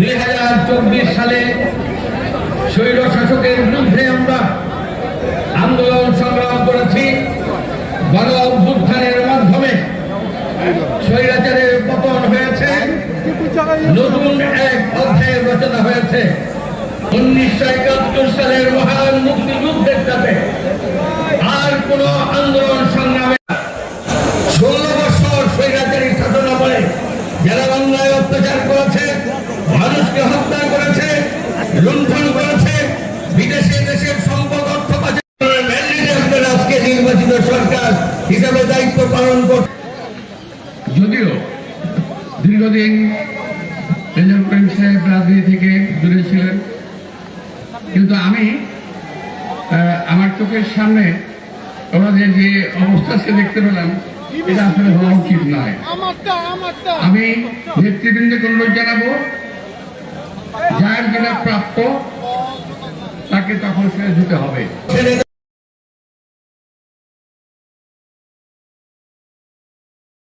দুই হাজার চব্বিশ সালে স্বৈর শাসকের বিরুদ্ধে আমরা আন্দোলন সংগ্রাম করেছি গণ অভ্যুত্থানের মাধ্যমে। স্বৈরাচারের পতন হয়েছে। নতুন এক অধ্যায়ের রচনা হয়েছে। উনিশশো একাত্তর সালের মহান মুক্তিযুদ্ধের সাথে আর কোন আন্দোলন সংগ্রামে ষোলো বছর স্বৈরাচারী শাসন আমলে যারা বাংলায় অত্যাচার করেছে। মানুষকে হত্যা করেছে লুণ্ঠন করেছে বিদেশে দেশের সম্পদ অর্থ আপনারা আজকে নির্বাচিত সরকার হিসাবে দায়িত্ব পালন করছে। যদিও দীর্ঘদিন রেজাল করিম সাহেব রাজনীতি থেকে দূরে ছিলেন কিন্তু আমি আহ, আমার চোখের সামনে ওনাদের যে অবস্থা সে দেখতে পেলাম এটা আসলে হওয়া উচিত নয়। আমি নেতৃবৃন্দকে অনুরোধ জানাব যার যেটা প্রাপ্ত তাকে তখন সেটা দিতে হবে।